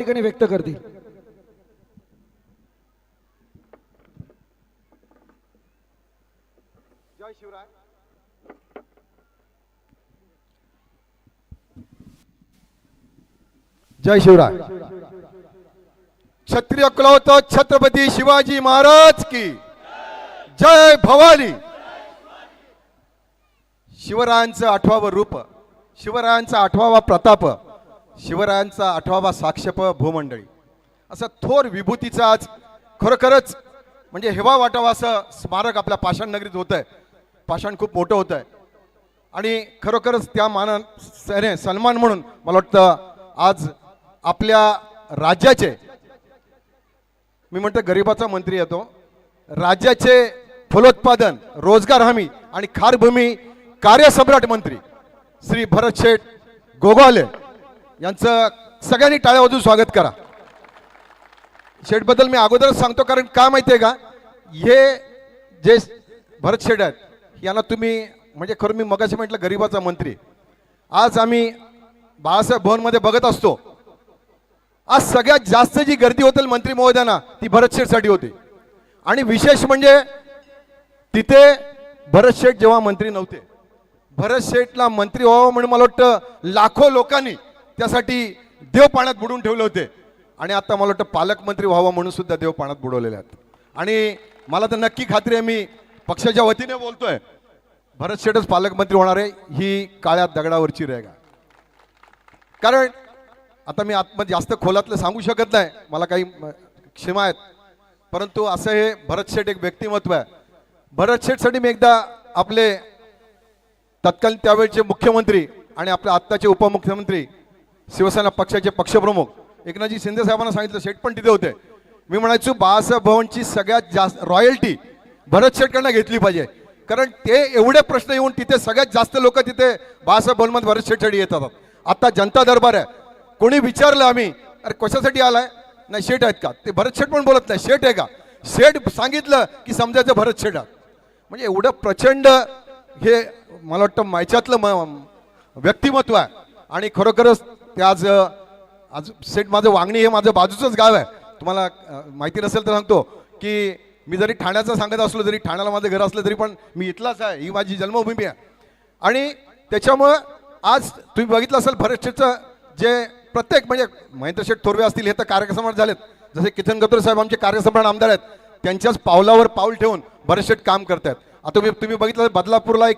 ठिकाणी व्यक्त करतील. जय शिवराय. जय शिवराय. क्षत्रिय कुलवत छत्रपती शिवाजी महाराज की जय भवानी. शिवरायांचं आठवावं रूप शिवरायांचा आठवावा प्रताप. शिवरायांचा आठवावा साक्षप भूमंडळी. असं थोर विभूतीचा आज खरोखरच म्हणजे हेवा वाटावा असं स्मारक आपल्या पाषाण नगरीत होतं आहे पाषाण खूप मोठं होतं आहे आणि खरोखरच त्या मानाने सन्मान म्हणून मला वाटतं आज आपल्या राज्याचे मी म्हणतो गरिबाचा मंत्री येतो राज्याचे फलोत्पादन रोजगार हमी आणि खारभूमी कार्यसम्राट मंत्री श्री भरत शेठ गोगावले. यांचं सगळ्यांनी टाळ्या वाजून स्वागत करा. शेठबद्दल मी अगोदरच सांगतो कारण का माहिती आहे का? हे जे भरत शेठ आहेत यांना तुम्ही म्हणजे खरं मी मगाशी म्हटलं गरिबाचा मंत्री. आज आम्ही बाळासाहेब भवनमध्ये बघत असतो. आज सगळ्यात जास्त जी गर्दी होतील मंत्री महोदयांना ती भरत शेठसाठी होती. आणि विशेष म्हणजे तिथे भरत शेठ जेव्हा मंत्री नव्हते. भरत शेठला मंत्री व्हावं म्हणून मला वाटतं लाखो लोकांनी त्यासाठी देव पाण्यात बुडून ठेवले होते. आणि आता मला वाटतं पालकमंत्री व्हावं म्हणून सुद्धा देव पाण्यात बुडवलेले आहेत. आणि मला तर नक्की खात्री आहे मी पक्षाच्या वतीने बोलतोय. भरत शेठच पालकमंत्री होणार आहे ही काळ्या दगडावरची रेगा कारण आता मी आत्म म्हणजे जास्त खोलातलं सांगू शकत नाही मला काही क्षमा आहेत. परंतु असं हे भरत शेठ एक व्यक्तिमत्व आहे. भरत शेठसाठी मी एकदा आपले तत्कालीन त्यावेळचे मुख्यमंत्री आणि आपले आत्ताचे उपमुख्यमंत्री शिवसेना पक्षाचे पक्षप्रमुख. एकनाथजी शिंदे साहेबांना सांगितलं शेठ पण तिथे होते. मी म्हणायचो बाळासाहेब भवनची सगळ्यात जास्त रॉयल्टी भरत शेठकडनं घेतली पाहिजे. कारण ते एवढे प्रश्न येऊन तिथे सगळ्यात जास्त लोक तिथे बाळासाहेब भवनमध्ये भरत शेठसाठी येतात. आता जनता दरबार आहे. कोणी विचारलं आम्ही अरे कशासाठी आलाय? नाही शेठ आहेत का? ते भरत शेठ पण बोलत नाही. शेठ आहे का? शेठ सांगितलं की समजायचं भरत शेठ म्हणजे एवढं प्रचंड हे मला वाटतं मायच्यातलं म व्यक्तिमत्व आहे. आणि खरोखरच ते आज आज सेट माझं वांगणी हे माझं बाजूचंच गाव आहे. तुम्हाला माहिती नसेल तर सांगतो की मी जरी ठाण्याचं सांगत असलो जरी ठाण्याला माझं घर असलं तरी पण मी इथलाच आहे. ही माझी जन्मभूमी आहे. आणि त्याच्यामुळं आज तुम्ही बघितलं असेल भरत जे प्रत्येक म्हणजे महेंद्र शेठ थोरवे असतील हे तर कार्यक्रमात झालेत. जसे किसन गतोरे साहेब आमचे कार्यसम्राट आमदार आहेत त्यांच्याच पावलावर पाऊल ठेवून बरेचसे काम काम करतायत. आता तुम्ही तुम्ही बघितलं बदलापूरला एक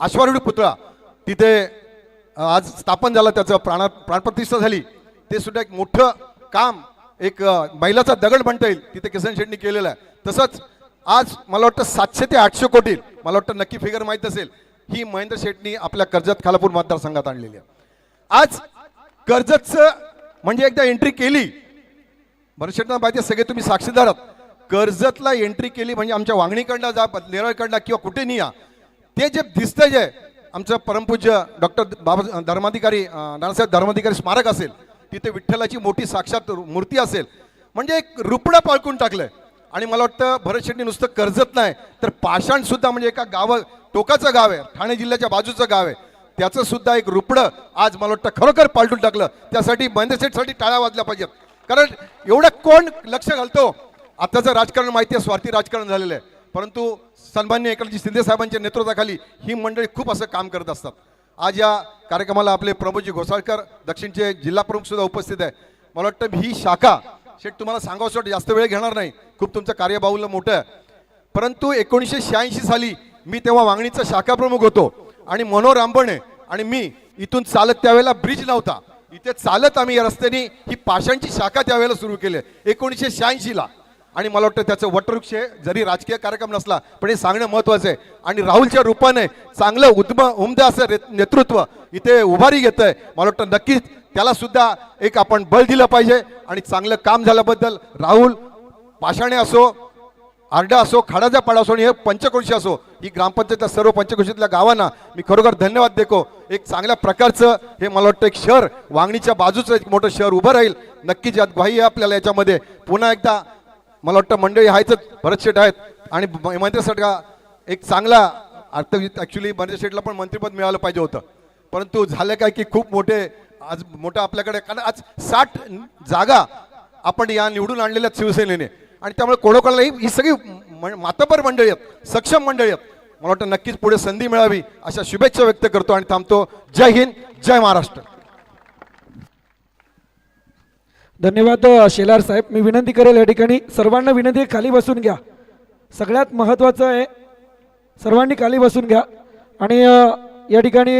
आश्वारुडी पुतळा. तिथे आज स्थापन झालं त्याचं प्राण प्राणप्रतिष्ठा झाली. ते सुद्धा एक मोठं काम एक महिलाचा बैलाचा दगड म्हणता येईल तिथे किसन शेट्टी केलेलं आहे. तसंच आज मला वाटतं सातशे ते आठशे कोटी मला वाटतं नक्की फिगर माहीत असेल ही महेंद्र शेट्टी आपल्या कर्जत खालापूर मतदारसंघात आणलेली आहे. आज कर्जतचं म्हणजे एकदा एंट्री केली बरं शेटना माहिती सगळे तुम्ही साक्षीदार आहात. कर्जतला एंट्री केली म्हणजे आमच्या वांगणीकडनं जा नेरळकडनं किंवा कुठे नाही या ते जे दिसतंय जे आमचं परमपूज्य डॉक्टर बाबा धर्माधिकारी नानासाहेब धर्माधिकारी स्मारक असेल तिथे विठ्ठलाची मोठी साक्षात मूर्ती असेल म्हणजे एक रुपडं पाळकून टाकलंय. आणि मला वाटतं भरत शेट्टी नुसतं कर्जत नाही तर पाषाण सुद्धा म्हणजे एका गाव टोकाचं गाव आहे ठाणे जिल्ह्याच्या बाजूचं गाव आहे. त्याचं सुद्धा एक रुपडं आज मला वाटतं खरोखर पालटून टाकलं. त्यासाठी महेंद्र शेठसाठी टाळ्या वाजल्या पाहिजेत. कारण एवढं कोण लक्ष घालतो? आताचं राजकारण माहिती आहे स्वार्थी राजकारण झालेलं आहे. परंतु सन्मान्य एकनाथजी शिंदे साहेबांच्या नेतृत्वाखाली ही मंडळी खूप असं काम करत असतात. आज या कार्यक्रमाला आपले प्रभूजी घोसाळकर दक्षिणचे जिल्हा सुद्धा उपस्थित आहे. मला वाटतं ही शाखा शेठ तुम्हाला सांगावं वाटतं जास्त वेळ घेणार नाही. खूप तुमचं कार्यबाहुल्य मोठं आहे. परंतु एकोणीसशे शहाऐंशी साली मी तेव्हा वांगणीचा शाखा प्रमुख होतो आणि मनोहर आंबणे आणि मी इथून चालत त्यावेळेला ब्रिज नव्हता इथे चालत आम्ही या रस्त्याने ही पाषाणची शाखा त्यावेळेला सुरू केली. एकोणीसशे शहाऐंशीला आणि मला वाटतं त्याचं वटवृक्ष आहे, जरी राजकीय कार्यक्रम नसला पण हे सांगणं महत्वाचं आहे. आणि राहुलच्या रूपाने चांगलं उद्म उमदे असं नेतृत्व इथे उभारी घेत आहे मला वाटतं नक्कीच त्याला सुद्धा एक आपण बळ दिलं पाहिजे. आणि चांगलं काम झाल्याबद्दल राहुल पाषाणे असो आरडा असो खाडाचा पाडा असो आणि हे पंचक्रोशी असो ही ग्रामपंचायतच्या सर्व पंचक्रोशीतल्या गावांना मी खरोखर धन्यवाद देतो. एक चांगल्या प्रकारचं हे मला वाटतं एक शहर वांगणीच्या बाजूचं एक मोठं शहर उभं राहील. नक्कीच यात ग्वाही आहे आपल्याला याच्यामध्ये. पुन्हा एकदा मला वाटतं मंडळी आहेच भरत शेठ आहेत. आणि महेंद्र शेठ का एक चांगला अर्थ ॲक्च्युली महेंद्र शेठला पण मंत्रिपद मिळालं पाहिजे होतं. परंतु झालं काय की खूप मोठे आज मोठं आपल्याकडे कारण आज साठ जागा आपण या निवडून आणलेल्या आहेत शिवसेनेने. आणि त्यामुळे कोडोकोला ही ही सगळी म- मातबर मंडळी आहेत सक्षम मंडळी आहेत. मला वाटतं नक्कीच पुढे संधी मिळावी अशा शुभेच्छा व्यक्त करतो आणि थांबतो. जय हिंद जय महाराष्ट्र. धन्यवाद शेलार साहेब. मी विनंती करेल या ठिकाणी सर्वांना विनंती आहे, खाली बसून घ्या. सगळ्यात महत्त्वाचं आहे सर्वांनी खाली बसून घ्या. आणि या ठिकाणी